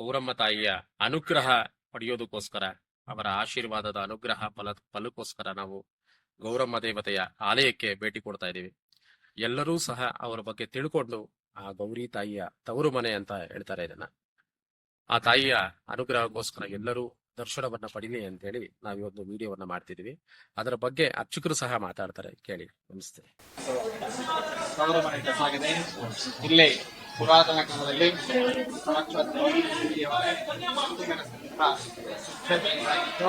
ಗೌರಮ್ಮ ತಾಯಿಯ ಅನುಗ್ರಹ ಪಡೆಯೋದಕ್ಕೋಸ್ಕರ, ಅವರ ಆಶೀರ್ವಾದದ ಅನುಗ್ರಹ ಫಲ, ಫಲಕ್ಕೋಸ್ಕರ ನಾವು ಗೌರಮ್ಮ ದೇವತೆಯ ಆಲಯಕ್ಕೆ ಭೇಟಿ ಕೊಡ್ತಾ ಇದ್ದೀವಿ. ಎಲ್ಲರೂ ಸಹ ಅವರ ಬಗ್ಗೆ ತಿಳ್ಕೊಂಡು ಆ ಗೌರಿ ತಾಯಿಯ ತವರು ಮನೆ ಅಂತ ಹೇಳ್ತಾರೆ ಇದನ್ನ. ಆ ತಾಯಿಯ ಅನುಗ್ರಹಕ್ಕೋಸ್ಕರ ಎಲ್ಲರೂ ದರ್ಶನವನ್ನ ಪಡೀಲಿ ಅಂತ ಹೇಳಿ ನಾವು ಇವತ್ತು ವಿಡಿಯೋವನ್ನ ಮಾಡ್ತಿದೀವಿ ಅದರ ಬಗ್ಗೆ ಅರ್ಚಕರು ಸಹ ಮಾತಾಡ್ತಾರೆ, ಕೇಳಿ, ನಮಸ್ತೆ. ಪುರಾತನ ಕಾಲದಲ್ಲಿ ಸಾಕ್ಷಾತ್ ಗೌರಿ ದೇವಿಯವರ ಅಂತಿಮ ಕ್ಷೇತ್ರವಾಗಿತ್ತು.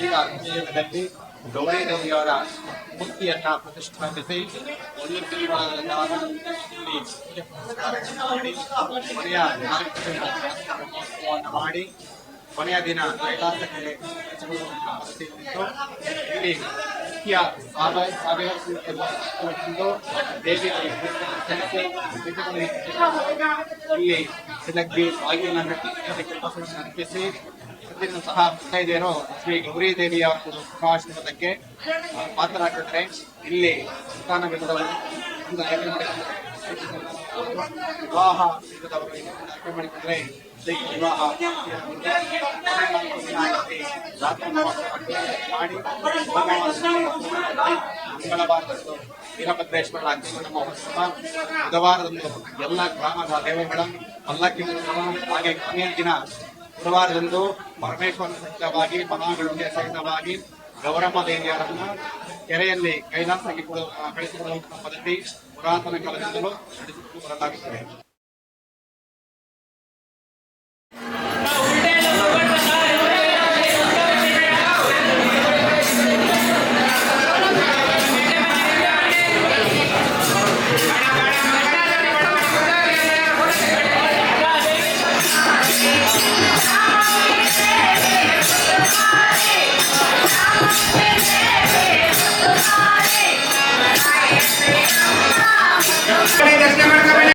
ಈಗ ಕಲಿಯುಗದಲ್ಲಿ ಗೌರಿ ದೇವಿಯವರ ಮೂರ್ತಿಯನ್ನ ಪ್ರತಿಷ್ಠಾಪಿಸಿ ಒಂದು ತಿಂಗಳ ಕಾಲ ಇಲ್ಲಿ ಪೂಜೆ ಪುನಸ್ಕಾರಗಳನ್ನು ಮಾಡಿ ಕೊನೆಯ ದಿನ. ಇಲ್ಲಿ ಮುಖ್ಯ ಇಲ್ಲಿ ಅರ್ಪಿಸಿ ಸಹ ಮುತ್ತೈದೆಯರು ಶ್ರೀ ಗೌರಿ ದೇವಿಯ ಒಂದು ಸುಖಾಶ್ರಮದಕ್ಕೆ ಪಾತ್ರರಾಗಿದ್ದಾರೆ ಇಲ್ಲಿ ಸಂತಾನ ಮಾಡಿದ್ದಾರೆ ವಿವಾಹ ವಿವಾಹ ಮಂಗಳವಾರದಂದು ಬುಧವಾರದಂದು ಎಲ್ಲ ಗ್ರಾಮದ ದೇವಗಳ ಪಲ್ಲಕ್ಕಿ ಹಾಗೆ ಕೊನೆಯ ದಿನ ಗುರುವಾರದಂದು ಪರಮೇಶ್ವರನ ಸಹಿತವಾಗಿ ಮನಗಳಿಗೆ ಸಹಿತವಾಗಿ ಗೌರಮ್ಮ ದೇವಿಯರನ್ನ ಕೆರೆಯಲ್ಲಿ ಕೈಲಾಸಕ್ಕೆ ಕೊಡುವ ಕಳಿಸಿಕೊಡುವಂತಹ ಪದ್ಧತಿ ಪುರಾತನ ಕಾಲದಿಂದಲೂ ನಡೆಸಿಕೊಂಡು ಬರಲಾಗುತ್ತದೆ.